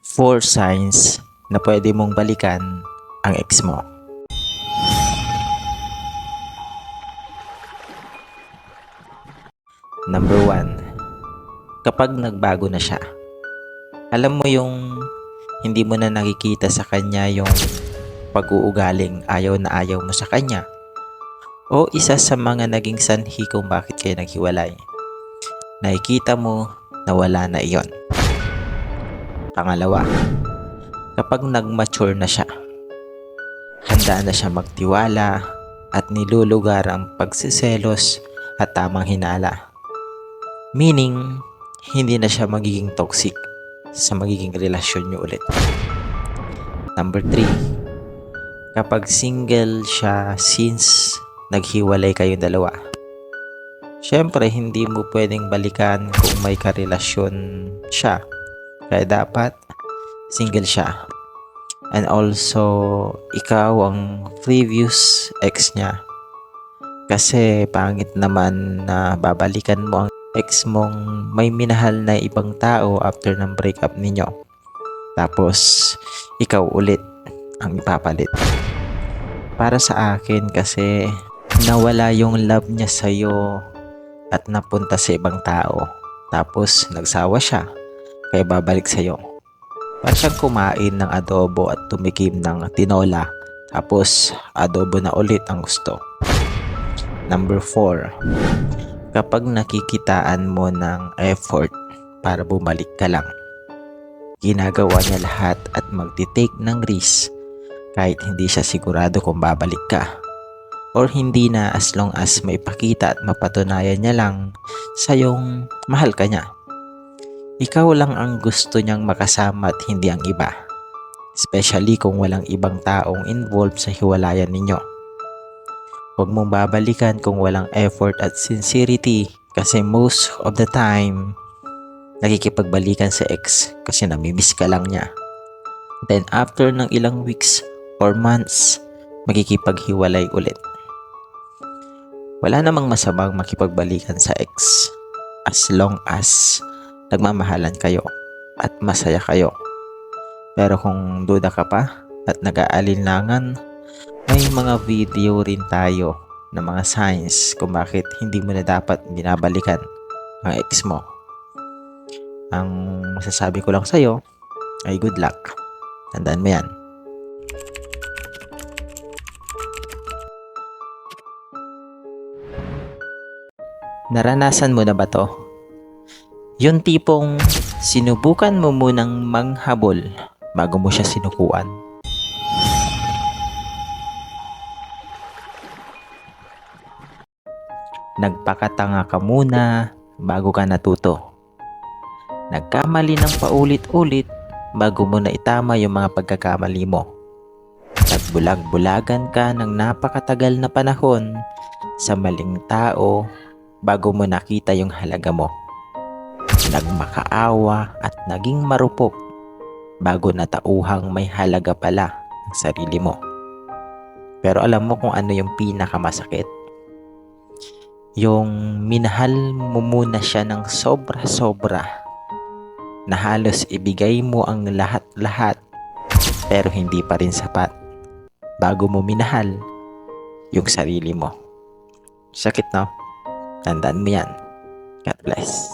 four signs na pwede mong balikan ang ex mo. Number one, kapag nagbago na siya. Alam mo yung hindi mo na nakikita sa kanya yung pag-uugaling ayaw na ayaw mo sa kanya. O isa sa mga naging sanhi kung bakit kayo naghiwalay. Nakikita mo na wala na iyon. Pangalawa, kapag nag-mature na siya, handa na siya magtiwala at nilulugar ang pagsiselos at tamang hinala. Meaning, hindi na siya magiging toxic sa magiging relasyon niyo ulit. Number 3. Kapag single siya since naghiwalay kayong dalawa. Siyempre, hindi mo pwedeng balikan kung may karelasyon siya. Kaya dapat single siya. And also, ikaw ang previous ex niya. Kasi pangit naman na babalikan mo ang ex mong may minahal na ibang tao after ng breakup ninyo. Tapos, ikaw ulit ang ipapalit. Para sa akin kasi nawala yung love niya sa'yo at napunta sa ibang tao. Tapos, nagsawa siya. Kaya babalik sa'yo. Para siyang kumain ng adobo at tumikim ng tinola. Tapos, adobo na ulit ang gusto. Number 4 kapag nakikitaan mo ng effort para bumalik ka lang. Ginagawa niya lahat at magti-take ng risk kahit hindi siya sigurado kung babalik ka. Or hindi na as long as may pakita at mapatunayan niya lang sa yung mahal ka niya. Ikaw lang ang gusto niyang makasama at hindi ang iba. Especially kung walang ibang taong involved sa hiwalayan ninyo. Huwag mong babalikan kung walang effort at sincerity kasi most of the time, nakikipagbalikan sa ex kasi namimiss ka lang niya. Then after ng ilang weeks or months, magkikipaghiwalay ulit. Wala namang masamang makipagbalikan sa ex as long as nagmamahalan kayo at masaya kayo. Pero kung duda ka pa at nag-aalinlangan, may mga video rin tayo ng mga signs kung bakit hindi mo na dapat binabalikan ang ex mo. Ang masasabi ko lang sa'yo ay good luck. Tandaan mo yan. Naranasan mo na ba to? Yung tipong sinubukan mo munang manghabol bago mo siya sinukuan. Nagpakatanga ka muna bago ka natuto. Nagkamali ng paulit-ulit bago mo na itama yung mga pagkakamali mo. Nagbulag-bulagan ka ng napakatagal na panahon sa maling tao bago mo nakita yung halaga mo. Nagmakaawa at naging marupok bago natauhang may halaga pala ang sarili mo. Pero alam mo kung ano yung pinakamasakit? Yung minahal mo muna siya ng sobra-sobra na halos ibigay mo ang lahat-lahat pero hindi pa rin sapat bago mo minahal yung sarili mo. Sakit no? Tandaan mo yan. God bless.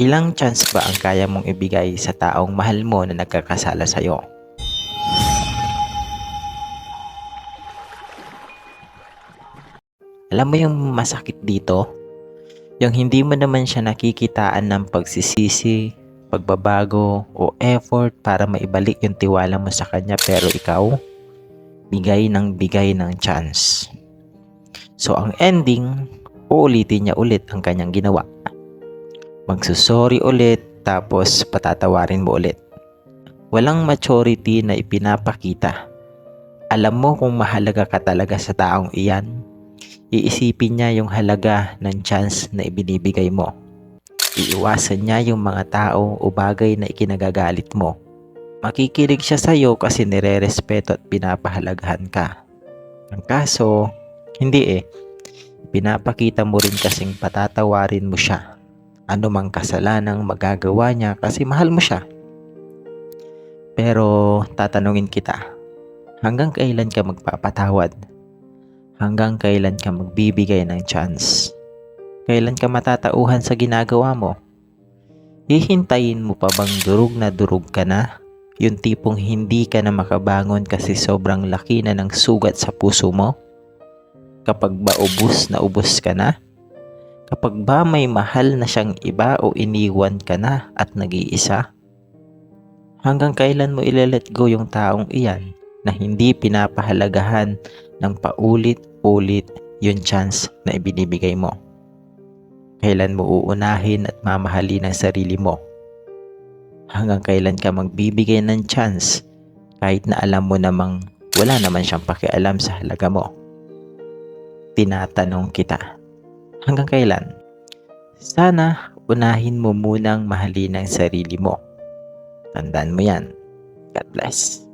Ilang chance ba ang kaya mong ibigay sa taong mahal mo na nagkakasala sa'yo? Alam mo yung masakit dito? Yung hindi mo naman siya nakikitaan ng pagsisisi, pagbabago o effort para maibalik yung tiwala mo sa kanya pero ikaw, bigay ng bigay ng chance. So ang ending, uulitin niya ulit ang kanyang ginawa. Magsusorry ulit tapos patatawarin mo ulit. Walang maturity na ipinapakita. Alam mo kung mahalaga ka talaga sa taong iyan, iisipin niya yung halaga ng chance na ibinibigay mo. Iiwasan niya yung mga tao o bagay na ikinagagalit mo. Makikinig siya sa iyo kasi nire-respeto at pinapahalagahan ka. Ang kaso, hindi eh. pinapakita mo rin kasing patatawarin mo siya. Ano mang kasalanang magagawa niya kasi mahal mo siya. Pero tatanungin kita, hanggang kailan ka magpapatawad? Hanggang kailan ka magbibigay ng chance? Kailan ka matatauhan sa ginagawa mo? Hihintayin mo pa bang durug na durug ka na? Yung tipong hindi ka na makabangon kasi sobrang laki na ng sugat sa puso mo? Kapag ba ubus na ubus ka na? Kapag ba may mahal na siyang iba o iniwan ka na at nag-iisa? Hanggang kailan mo ile-let go yung taong iyan na hindi pinapahalagahan ng paulit-ulit yung chance na ibinibigay mo? Kailan mo uunahin at mamahalin ang sarili mo? Hanggang kailan ka magbibigay ng chance kahit na alam mo namang wala naman siyang pakialam sa halaga mo? Tinatanong kita. Hanggang kailan? Sana unahin mo munang mahalin ang sarili mo. Tandaan mo yan. God bless.